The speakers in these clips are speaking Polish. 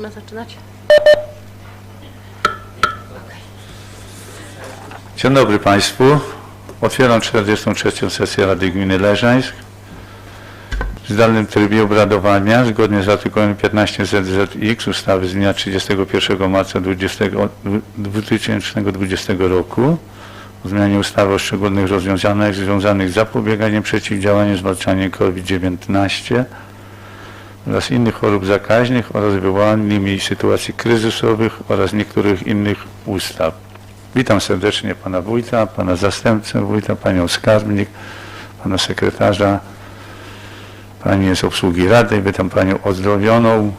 Możemy zaczynać? Dzień dobry Państwu. Otwieram 43. sesję Rady Gminy Leżańsk. W zdalnym trybie obradowania, zgodnie z artykułem 15 ZZX ustawy z dnia 31 marca 20, 2020 roku o zmianie ustawy o szczególnych rozwiązaniach związanych z zapobieganiem, przeciwdziałaniem, zwalczaniem COVID-19 oraz innych chorób zakaźnych oraz wywołanymi sytuacji kryzysowych oraz niektórych innych ustaw. Witam serdecznie pana wójta, pana zastępcę wójta, panią skarbnik, pana sekretarza, pani z obsługi rady. Witam panią ozdrowioną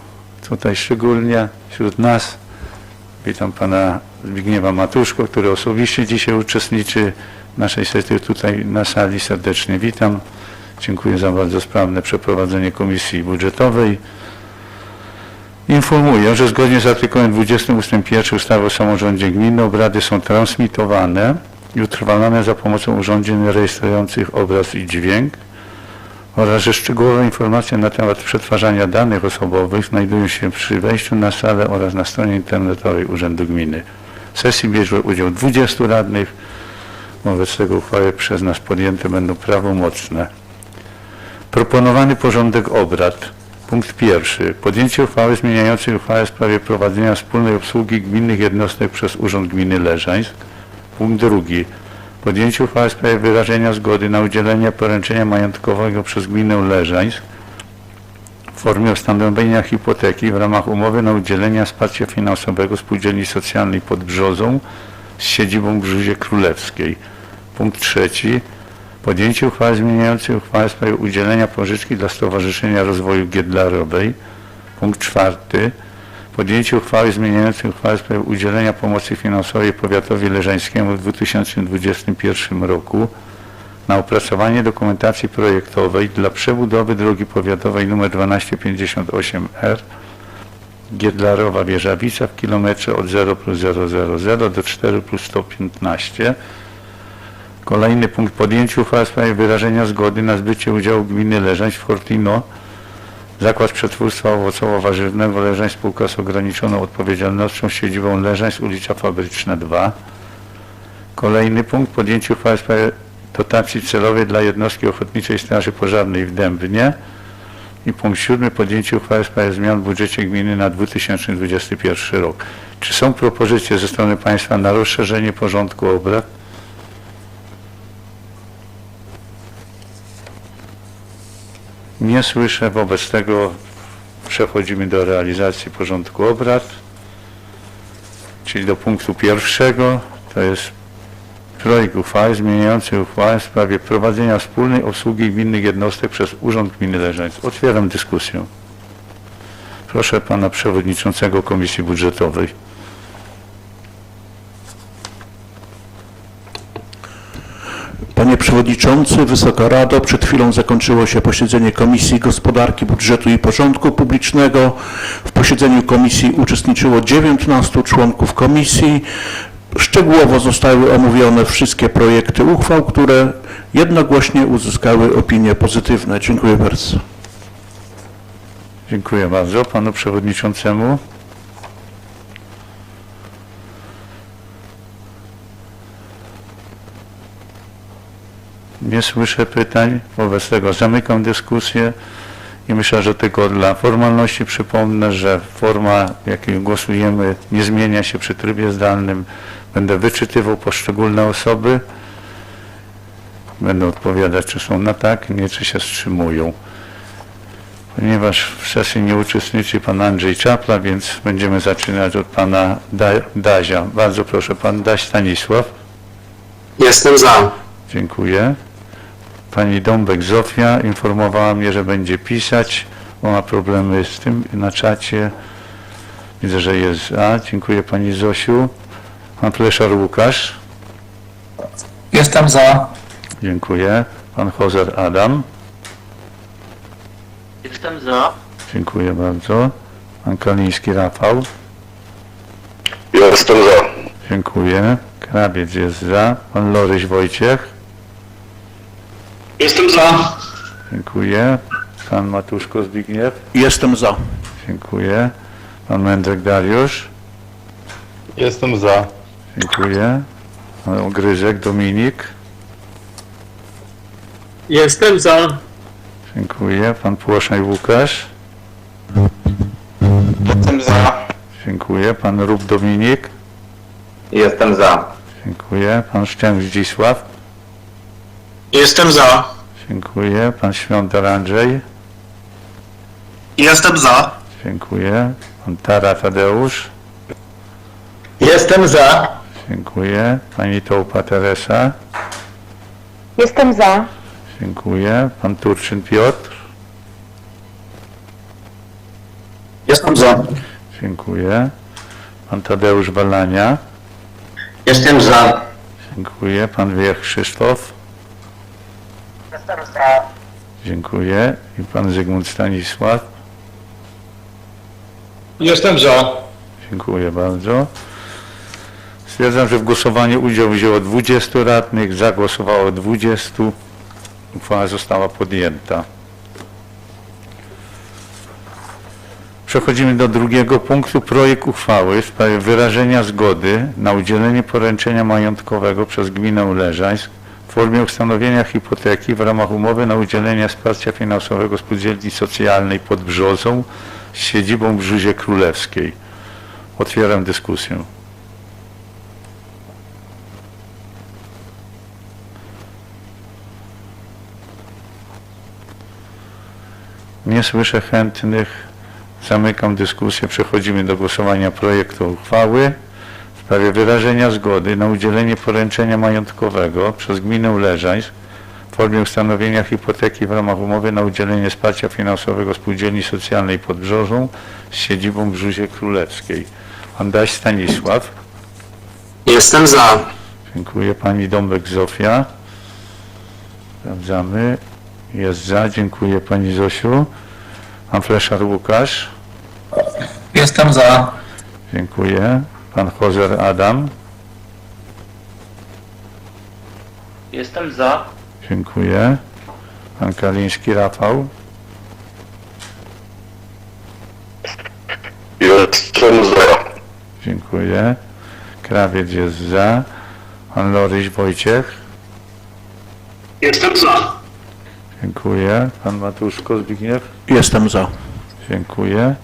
tutaj szczególnie wśród nas. Witam pana Zbigniewa Matuszko, który osobiście dzisiaj uczestniczy w naszej sesji tutaj na sali. Serdecznie witam. Dziękuję za bardzo sprawne przeprowadzenie komisji budżetowej. Informuję, że zgodnie z artykułem 20 ust. 1 ustawy o samorządzie gminy obrady są transmitowane i utrwalane za pomocą urządzeń rejestrujących obraz i dźwięk oraz że szczegółowe informacje na temat przetwarzania danych osobowych znajdują się przy wejściu na salę oraz na stronie internetowej Urzędu Gminy. W sesji bierze udział 20 radnych, wobec tego uchwały przez nas podjęte będą prawomocne. Proponowany porządek obrad. Punkt pierwszy. Podjęcie uchwały zmieniającej uchwałę w sprawie prowadzenia wspólnej obsługi gminnych jednostek przez Urząd Gminy Leżańsk. Punkt drugi. Podjęcie uchwały w sprawie wyrażenia zgody na udzielenie poręczenia majątkowego przez gminę Leżańsk w formie ustanowienia hipoteki w ramach umowy na udzielenie wsparcia finansowego spółdzielni socjalnej pod Brzozą z siedzibą w Brzuzie Królewskiej. Punkt trzeci. Podjęcie uchwały zmieniającej uchwałę w sprawie udzielenia pożyczki dla Stowarzyszenia Rozwoju Giedlarowej. Punkt czwarty. Podjęcie uchwały zmieniającej uchwałę w sprawie udzielenia pomocy finansowej powiatowi leżańskiemu w 2021 roku na opracowanie dokumentacji projektowej dla przebudowy drogi powiatowej nr 1258R Giedlarowa Wieżawica w kilometrze od 0 plus 000 do 4 plus 115 Kolejny punkt podjęcie uchwały w sprawie wyrażenia zgody na zbycie udziału gminy Leżańsk w Fortino Zakład Przetwórstwa Owocowo-Warzywnego Leżańsk Spółka z ograniczoną odpowiedzialnością siedzibą Leżańsk ulica Fabryczna 2. Kolejny punkt podjęcie uchwały w sprawie dotacji celowej dla jednostki Ochotniczej Straży Pożarnej w Dębnie. I punkt siódmy podjęcie uchwały w sprawie zmian w budżecie gminy na 2021 rok. Czy są propozycje ze strony Państwa na rozszerzenie porządku obrad? Nie słyszę, wobec tego przechodzimy do realizacji porządku obrad, czyli do punktu pierwszego, to jest projekt uchwały zmieniającej uchwałę w sprawie prowadzenia wspólnej obsługi gminnych jednostek przez Urząd Gminy Leżańsk. Otwieram dyskusję. Proszę pana przewodniczącego Komisji Budżetowej. Panie Przewodniczący, Wysoka Rado, przed chwilą zakończyło się posiedzenie Komisji Gospodarki, Budżetu i Porządku Publicznego. W posiedzeniu komisji uczestniczyło 19 członków komisji. Szczegółowo zostały omówione wszystkie projekty uchwał, które jednogłośnie uzyskały opinie pozytywne. Dziękuję bardzo. Dziękuję bardzo panu przewodniczącemu. Nie słyszę pytań, wobec tego zamykam dyskusję i myślę, że tylko dla formalności przypomnę, że forma, w jakiej głosujemy, nie zmienia się przy trybie zdalnym. Będę wyczytywał poszczególne osoby. Będę odpowiadać, czy są na tak, nie, czy się wstrzymują. Ponieważ w sesji nie uczestniczy pan Andrzej Czapla, więc będziemy zaczynać od pana da Dazia. Bardzo proszę, pan Daś Stanisław. Jestem za. Dziękuję. Pani Dąbek Zofia informowała mnie, że będzie pisać, bo ma problemy z tym na czacie. Widzę, że jest za. Dziękuję pani Zosiu. Pan Pleszar Łukasz. Jestem za. Dziękuję. Pan Hozer Adam. Jestem za. Dziękuję bardzo. Pan Kaliński Rafał. Jestem za. Dziękuję. Krabiec jest za. Pan Loryś Wojciech. Jestem za. Dziękuję. Pan Matuszko Zbigniew. Jestem za. Dziękuję. Pan Mędrek Dariusz. Jestem za. Dziękuję. Pan Ogryzek Dominik. Jestem za. Dziękuję. Pan Płoszaj Łukasz. Jestem za. Dziękuję. Pan Rób Dominik. Jestem za. Dziękuję. Pan Szczęk Zdzisław. Jestem za. Dziękuję. Pan Świątar Andrzej. Jestem za. Dziękuję. Pan Tara Tadeusz. Jestem za. Dziękuję. Pani Tołpa Teresa. Jestem za. Dziękuję. Pan Turczyn Piotr. Jestem za. Dziękuję. Pan Tadeusz Balania. Jestem za. Dziękuję. Pan Wiech Krzysztof. Jestem za. Dziękuję. I pan Zygmunt Stanisław. Jestem za. Dziękuję bardzo. Stwierdzam, że w głosowaniu udział wzięło 20 radnych, za głosowało 20. Uchwała została podjęta. Przechodzimy do drugiego punktu. Projekt uchwały w sprawie wyrażenia zgody na udzielenie poręczenia majątkowego przez gminę Leżańsk w formie ustanowienia hipoteki w ramach umowy na udzielenie wsparcia finansowego spółdzielni socjalnej pod Brzozą z siedzibą w Brzuzie Królewskiej. Otwieram dyskusję. Nie słyszę chętnych. Zamykam dyskusję. Przechodzimy do głosowania projektu uchwały sprawie wyrażenia zgody na udzielenie poręczenia majątkowego przez gminę Leżańsk w formie ustanowienia hipoteki w ramach umowy na udzielenie wsparcia finansowego spółdzielni socjalnej pod Brzozą z siedzibą w Brzuzie Królewskiej. Pan Daś Stanisław. Jestem za. Dziękuję. Pani Dąbek Zofia. Sprawdzamy. Jest za. Dziękuję Pani Zosiu. Pan Fleszar Łukasz. Jestem za. Dziękuję. Pan Hozer Adam. Jestem za. Dziękuję. Pan Kaliński Rafał. Jestem za. Dziękuję. Krawiec jest za. Pan Loryś Wojciech. Jestem za. Dziękuję. Pan Matuszko Zbigniew. Jestem za. Dziękuję.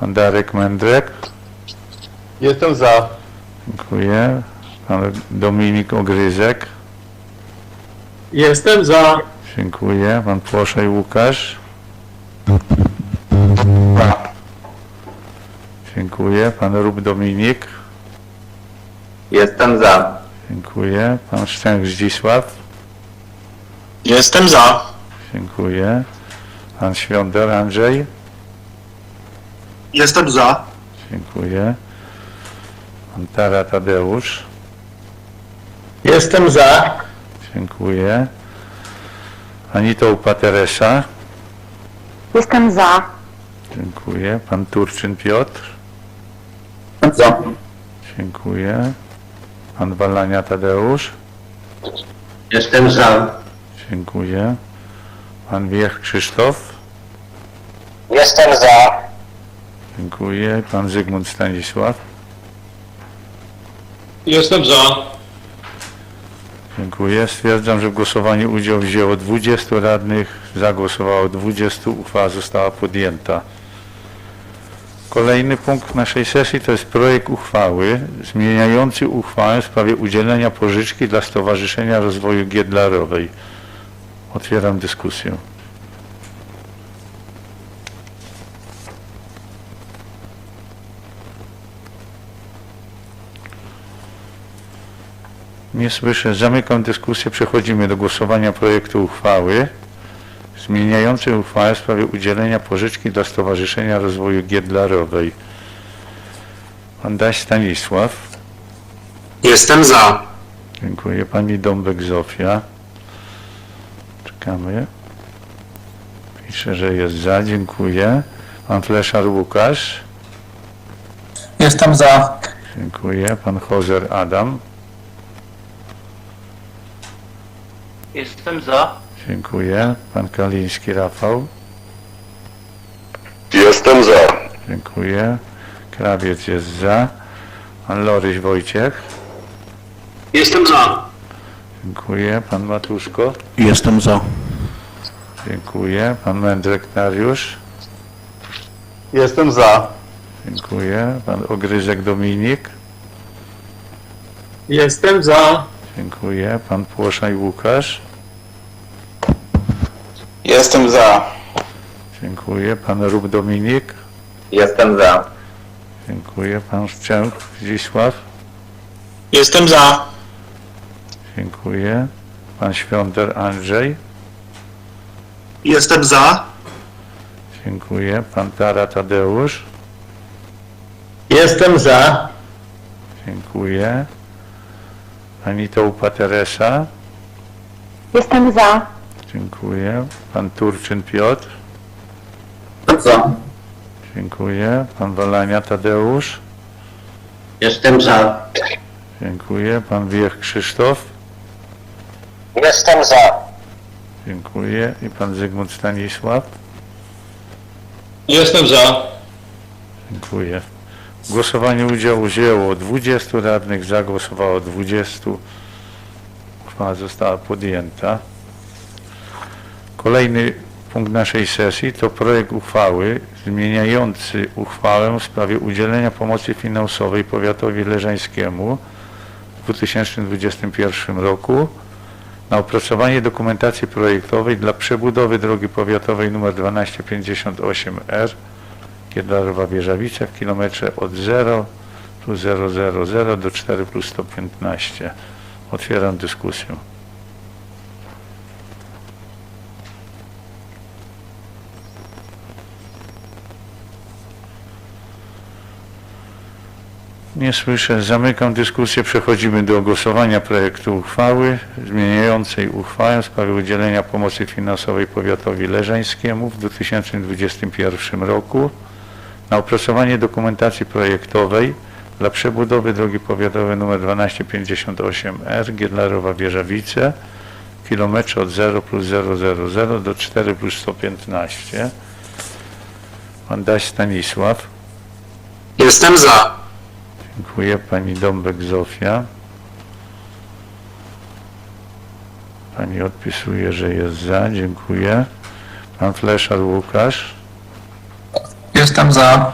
Pan Darek Mędrek. Jestem za. Dziękuję. Pan Dominik Ogryzek. Jestem za. Dziękuję. Pan Płoszej Łukasz. Dziękuję. Pan Rób Dominik. Jestem za. Dziękuję. Pan Szczęk Zdzisław. Jestem za. Dziękuję. Pan Świądor Andrzej. Jestem za. Dziękuję. Pan Tara Tadeusz. Jestem za. Dziękuję. Pani Tołpa Teresa. Jestem za. Dziękuję. Pan Turczyn Piotr. Za. Dziękuję. Pan Walania Tadeusz. Jestem za. Dziękuję. Pan Wiech Krzysztof. Jestem za. Dziękuję. Pan Zygmunt Stanisław. Jestem za. Dziękuję. Stwierdzam, że w głosowaniu udział wzięło 20 radnych, za głosowało 20, uchwała została podjęta. Kolejny punkt naszej sesji to jest projekt uchwały zmieniający uchwałę w sprawie udzielenia pożyczki dla Stowarzyszenia Rozwoju Giedlarowej. Otwieram dyskusję. Nie słyszę. Zamykam dyskusję. Przechodzimy do głosowania projektu uchwały zmieniającej uchwałę w sprawie udzielenia pożyczki dla Stowarzyszenia Rozwoju Giedlarowej. Pan Daś Stanisław. Jestem za. Dziękuję. Pani Dąbek Zofia. Czekamy. Pisze, że jest za. Dziękuję. Pan Fleszar Łukasz. Jestem za. Dziękuję. Pan Hozer Adam. Jestem za. Dziękuję. Pan Kaliński Rafał. Jestem za. Dziękuję. Krawiec jest za. Pan Loryś Wojciech. Jestem za. Dziękuję. Pan Matuszko. Jestem za. Dziękuję. Pan Mędrek Dariusz. Jestem za. Dziękuję. Pan Ogryzek Dominik. Jestem za. Dziękuję. Pan Płoszaj Łukasz. Jestem za. Dziękuję. Pan Rób Dominik. Jestem za. Dziękuję. Pan Szczęk Zdzisław. Jestem za. Dziękuję. Pan Świąter Andrzej. Jestem za. Dziękuję. Pan Tara Tadeusz. Jestem za. Dziękuję. Pani Tołpa Teresa. Jestem za. Dziękuję. Pan Turczyn Piotr. Za. Dziękuję. Pan Walania Tadeusz. Jestem za. Dziękuję. Pan Wiech Krzysztof. Jestem za. Dziękuję. I pan Zygmunt Stanisław. Jestem za. Dziękuję. W głosowaniu udział wzięło 20 radnych, zagłosowało 20. Uchwała została podjęta. Kolejny punkt naszej sesji to projekt uchwały zmieniający uchwałę w sprawie udzielenia pomocy finansowej powiatowi leżańskiemu w 2021 roku na opracowanie dokumentacji projektowej dla przebudowy drogi powiatowej nr 1258R Kiedlarowa Wieżawica w kilometrze od 0 plus 000 do 4 plus 115. Otwieram dyskusję. Nie słyszę. Zamykam dyskusję. Przechodzimy do głosowania projektu uchwały zmieniającej uchwałę w sprawie udzielenia pomocy finansowej powiatowi leżańskiemu w 2021 roku na opracowanie dokumentacji projektowej dla przebudowy drogi powiatowej nr 1258R Giedlarowa Wieżawice kilometrze od 0 plus 000 do 4 plus 115. Pan Daś Stanisław. Jestem za. Dziękuję. Pani Dąbek Zofia. Pani odpisuje, że jest za. Dziękuję. Pan Fleszar Łukasz. Jestem za.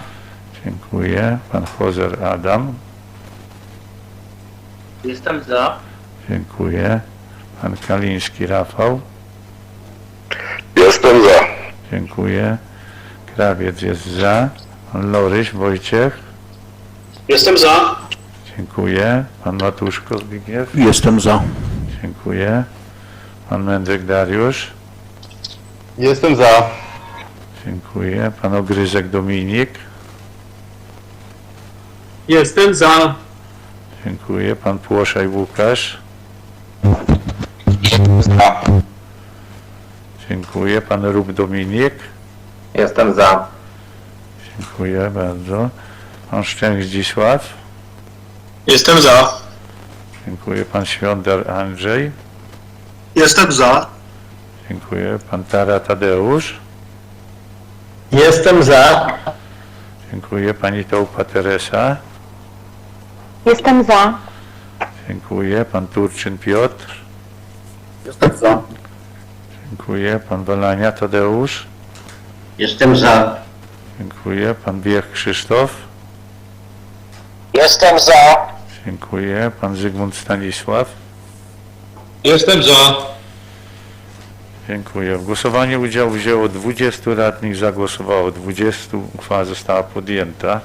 Dziękuję. Pan Hozer Adam. Jestem za. Dziękuję. Pan Kaliński Rafał. Jestem za. Dziękuję. Krawiec jest za. Pan Loryś Wojciech. Jestem za. Dziękuję. Pan Matuszko Zbigniew. Jestem za. Dziękuję. Pan Mędrek Dariusz. Jestem za. Dziękuję. Pan Ogryzek Dominik. Jestem za. Dziękuję. Pan Płoszaj Łukasz. Za. Dziękuję. Pan Rób Dominik. Jestem za. Dziękuję bardzo. Pan Szczęk Zdzisław. Jestem za. Dziękuję. Pan Świądar Andrzej. Jestem za. Dziękuję. Pan Tara Tadeusz. Jestem za. Dziękuję. Pani Tołpa Teresa. Jestem za. Dziękuję. Pan Turczyn Piotr. Jestem za. Dziękuję. Pan Walania Tadeusz. Jestem za. Dziękuję. Pan Biech Krzysztof. Jestem za. Dziękuję. Pan Zygmunt Stanisław. Jestem za. Dziękuję. W głosowaniu udział wzięło 20 radnych, zagłosowało 20. Uchwała została podjęta.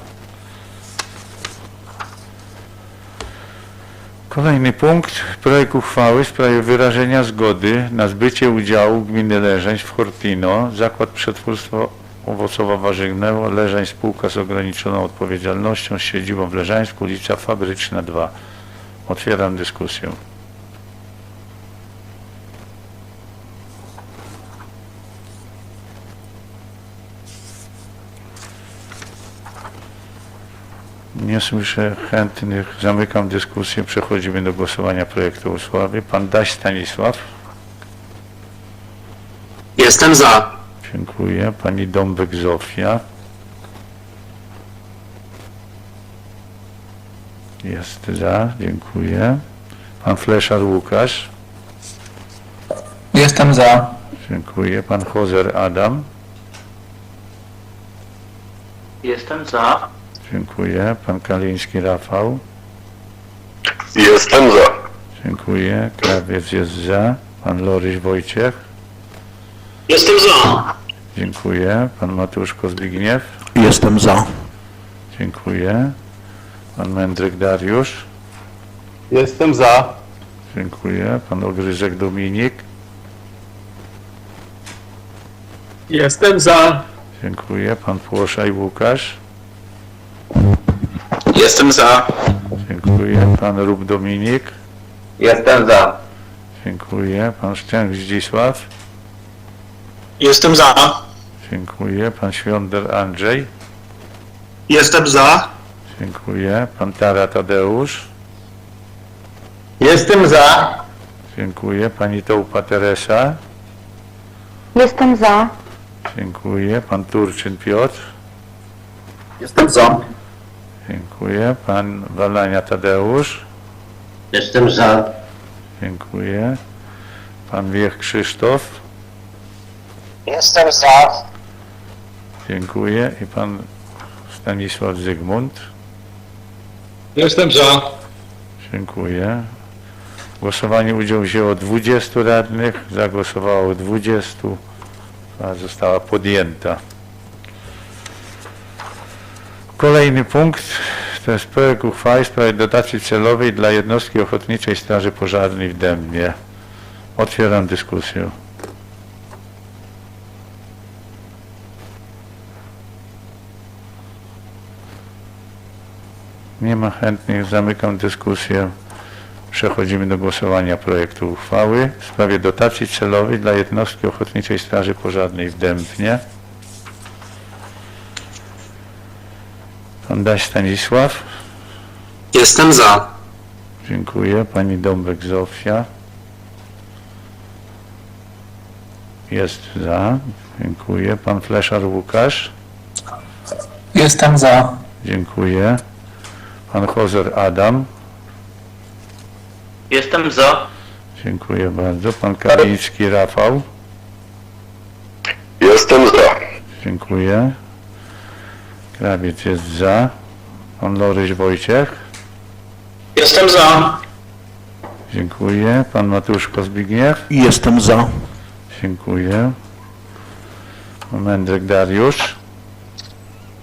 Kolejny punkt. Projekt uchwały w sprawie wyrażenia zgody na zbycie udziału gminy Leżeń w Hortino, Zakład Przetwórstwa Owocowo-Warzywnego Leżeń Spółka z ograniczoną odpowiedzialnością z siedzibą w Leżańsku, ulica Fabryczna 2. Otwieram dyskusję. Nie słyszę chętnych. Zamykam dyskusję. Przechodzimy do głosowania projektu uchwały. Pan Daś Stanisław. Jestem za. Dziękuję. Pani Dąbek Zofia. Jest za, dziękuję. Pan Fleszar Łukasz. Jestem za. Dziękuję. Pan Hozer Adam. Jestem za. Dziękuję. Pan Kaliński Rafał. Jestem za. Dziękuję. Krawiec jest za. Pan Loryś Wojciech. Jestem. Dziękuję. Pan Matuszko Zbigniew. Jestem za. Dziękuję. Pan Mędryk Dariusz. Jestem za. Dziękuję. Pan Ogryzek Dominik. Jestem za. Dziękuję. Pan Płoszaj Łukasz. Jestem za. Dziękuję. Pan Rób Dominik. Jestem za. Dziękuję. Pan Szczęk Zdzisław. Jestem za. Dziękuję. Pan Świąder Andrzej. Jestem za. Dziękuję. Pan Tara Tadeusz. Jestem za. Dziękuję. Pani Tołpa Teresa. Jestem za. Dziękuję. Pan Turczyn Piotr. Jestem za. Dziękuję. Pan Walania Tadeusz. Jestem za. Dziękuję. Pan Wiech Krzysztof. Jestem za. Dziękuję. I pan Stanisław Zygmunt. Jestem za. Dziękuję. W głosowaniu udział wzięło 20 radnych, zagłosowało 20, a została podjęta. Kolejny punkt to jest projekt uchwały w sprawie dotacji celowej dla jednostki Ochotniczej Straży Pożarnej w Dębnie. Otwieram dyskusję. Nie ma chętnych, zamykam dyskusję. Przechodzimy do głosowania projektu uchwały w sprawie dotacji celowej dla jednostki Ochotniczej Straży Pożarnej w Dębnie. Pan Daś Stanisław. Jestem za. Dziękuję. Pani Dąbek Zofia. Jest za. Dziękuję. Pan Fleszar Łukasz. Jestem za. Dziękuję. Pan Hozer Adam. Jestem za. Dziękuję bardzo. Pan Kaliński Rafał. Jestem za. Dziękuję. Krawiec jest za. Pan Loryś Wojciech. Jestem za. Dziękuję. Pan Matuszko Zbigniew. Jestem za. Dziękuję. Pan Mędrek Dariusz.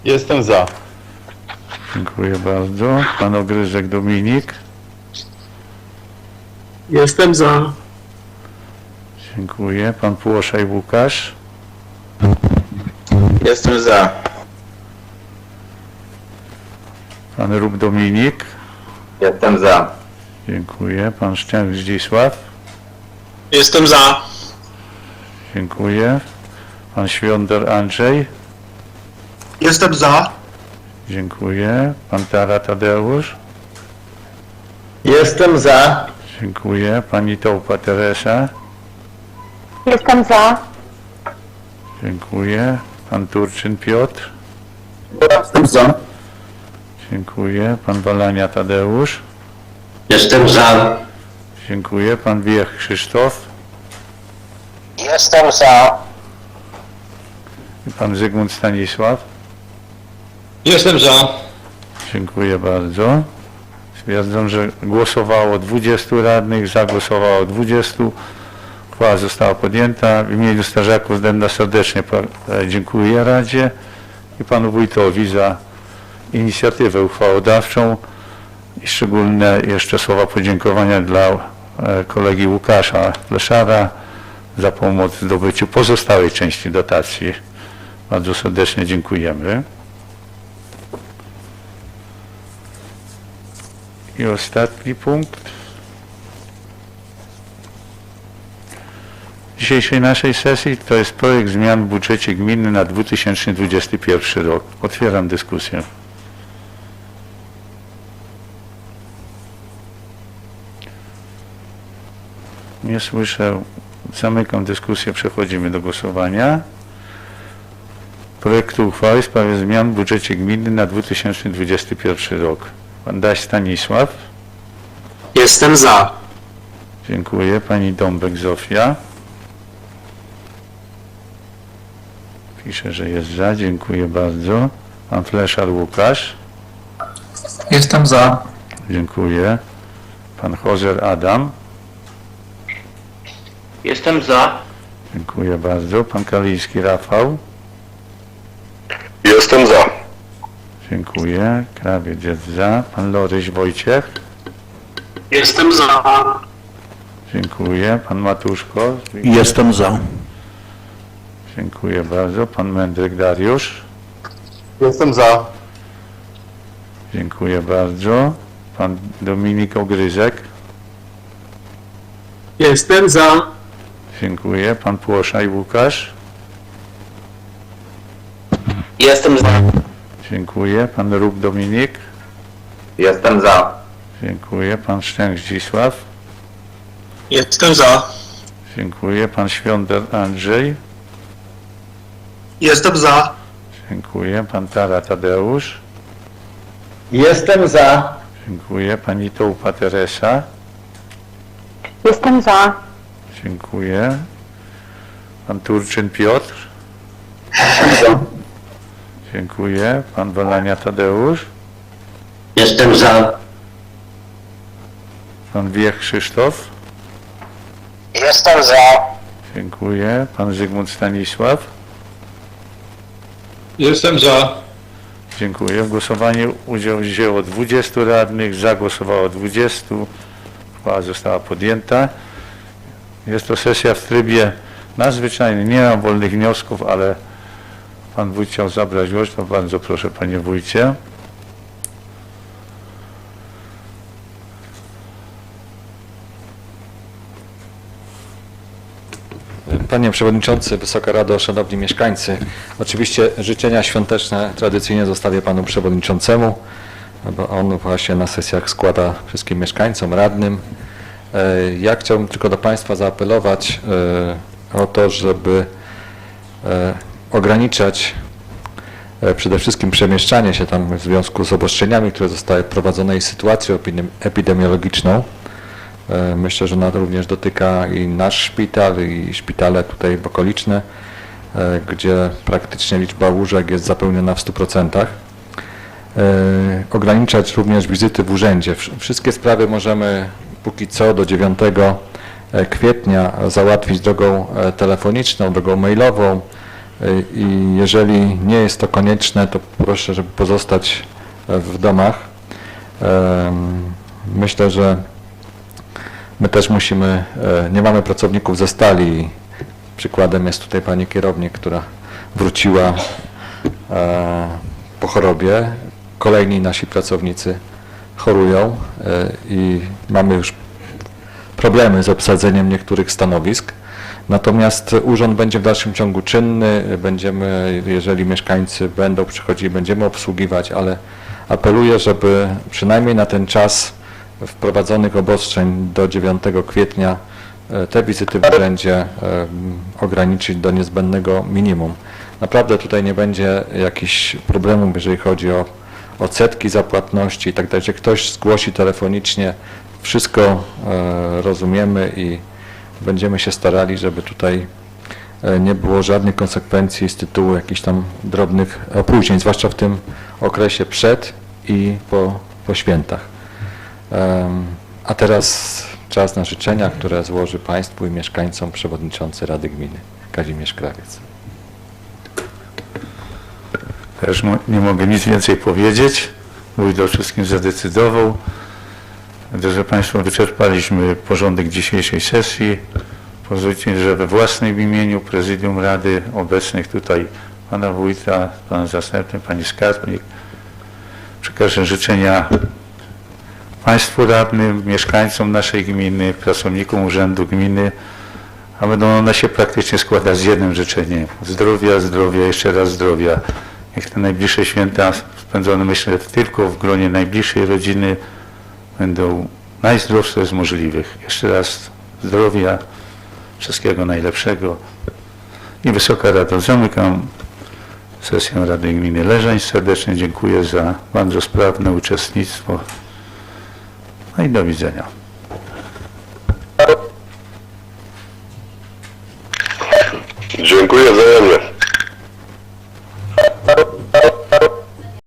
Jestem za. Dziękuję bardzo. Pan Ogryzek Dominik. Jestem za. Dziękuję. Pan Płoszaj Łukasz. Jestem za. Pan Rób Dominik. Jestem za. Dziękuję. Pan Szczęk Zdzisław. Jestem za. Dziękuję. Pan Świądor Andrzej. Jestem za. Dziękuję. Pan Tara Tadeusz. Jestem za. Dziękuję. Pani Tołpa Teresa. Jestem za. Dziękuję. Pan Turczyn Piotr. Jestem za. Dziękuję. Pan Walania Tadeusz. Jestem za. Dziękuję. Pan Wiech Krzysztof. Jestem za. I pan Zygmunt Stanisław. Jestem za. Dziękuję bardzo. Stwierdzam, że głosowało 20 radnych, zagłosowało 20. Uchwała została podjęta. W imieniu strażaków Dębna serdecznie e, dziękuję Radzie i panu wójtowi za inicjatywę uchwałodawczą i szczególne jeszcze słowa podziękowania dla e, kolegi Łukasza Leszara za pomoc w zdobyciu pozostałej części dotacji. Bardzo serdecznie dziękujemy. I ostatni punkt dzisiejszej naszej sesji to jest projekt zmian w budżecie gminy na 2021 rok. Otwieram dyskusję. Nie słyszę. Zamykam dyskusję. Przechodzimy do głosowania. Projektu uchwały w sprawie zmian w budżecie gminy na 2021 rok. Pan Daś Stanisław. Jestem za. Dziękuję. Pani Dąbek Zofia. Pisze, że jest za. Dziękuję bardzo. Pan Fleszar Łukasz. Jestem za. Dziękuję. Pan Hozer Adam. Jestem za. Dziękuję bardzo. Pan Kaliński Rafał. Jestem za. Dziękuję. Krawiec jest za. Pan Loryś Wojciech. Jestem za. Dziękuję. Pan Matuszko. Jestem za. Dziękuję bardzo. Pan Mędryk Dariusz. Jestem za. Dziękuję bardzo. Pan Dominik Ogryzek. Jestem za. Dziękuję. Pan Płoszaj Łukasz. Jestem za. Dziękuję. Pan Rób Dominik. Jestem za. Dziękuję. Pan Szczęk Zdzisław. Jestem za. Dziękuję. Pan Świąter Andrzej. Jestem za. Dziękuję. Pan Tara Tadeusz. Jestem za. Dziękuję. Pani Tołpa Teresa. Jestem za. Dziękuję. Pan Turczyn Piotr. Dziękuję. Pan Wolania Tadeusz. Jestem za. Pan Wiech Krzysztof. Jestem za. Dziękuję. Pan Zygmunt Stanisław. Jestem za. Dziękuję. W głosowaniu udział wzięło 20 radnych, za głosowało 20. Uchwała została podjęta. Jest to sesja w trybie nadzwyczajnym. Nie mam wolnych wniosków, ale pan wójt chciał zabrać głos, to bardzo proszę panie wójcie. Panie Przewodniczący, Wysoka Rado, Szanowni Mieszkańcy. Oczywiście życzenia świąteczne tradycyjnie zostawię Panu Przewodniczącemu, bo on właśnie na sesjach składa wszystkim mieszkańcom, radnym. E, Ja chciałbym tylko do Państwa zaapelować e, o to, żeby e, ograniczać e, przede wszystkim przemieszczanie się tam w związku z obostrzeniami, które zostały wprowadzone i sytuacją epidemi- epidemiologiczną. E, Myślę, że ona również dotyka i nasz szpital, i szpitale tutaj okoliczne, e, gdzie praktycznie liczba łóżek jest zapełniona w 100%. E, Ograniczać również wizyty w urzędzie. Wsz- Wszystkie sprawy możemy póki co do 9 kwietnia załatwić drogą telefoniczną, drogą mailową i jeżeli nie jest to konieczne, to proszę, żeby pozostać e, w domach. Myślę, że My też musimy, e, nie mamy pracowników ze stali. Przykładem jest tutaj pani kierownik, która wróciła e, po chorobie. Kolejni nasi pracownicy chorują i mamy już problemy z obsadzeniem niektórych stanowisk. Natomiast urząd będzie w dalszym ciągu czynny, będziemy, jeżeli mieszkańcy będą przychodzili, będziemy obsługiwać, ale apeluję, żeby przynajmniej na ten czas wprowadzonych obostrzeń do 9 kwietnia e, te wizyty w urzędzie e, ograniczyć do niezbędnego minimum. Naprawdę tutaj nie będzie jakichś problemów, jeżeli chodzi o odsetki zapłatności i tak dalej. Jeżeli ktoś zgłosi telefonicznie, wszystko e, rozumiemy i będziemy się starali, żeby tutaj e, nie było żadnych konsekwencji z tytułu jakichś tam drobnych opóźnień, zwłaszcza w tym okresie przed i po, po świętach. A teraz czas na życzenia, które złoży Państwu i mieszkańcom przewodniczący Rady Gminy Kazimierz Krawiec. Też nie mogę nic więcej powiedzieć. Wójt o wszystkim zadecydował. Drodzy Państwo, wyczerpaliśmy porządek dzisiejszej sesji. Pozwólcie, że we własnym imieniu Prezydium Rady, obecnych tutaj Pana Wójta, Pana Zastępcy, Pani Skarbnik, przekażę życzenia Państwu radnym, mieszkańcom naszej gminy, pracownikom Urzędu Gminy, a będą one się praktycznie składać z jednym życzeniem. Zdrowia, zdrowia, jeszcze raz zdrowia. Niech te najbliższe święta spędzone myślę tylko w gronie najbliższej rodziny będą najzdrowsze z możliwych. Jeszcze raz zdrowia, wszystkiego najlepszego i Wysoka Rado. Zamykam sesję Rady Gminy Leżeń. Serdecznie dziękuję za bardzo sprawne uczestnictwo. No i do widzenia. Dziękuję.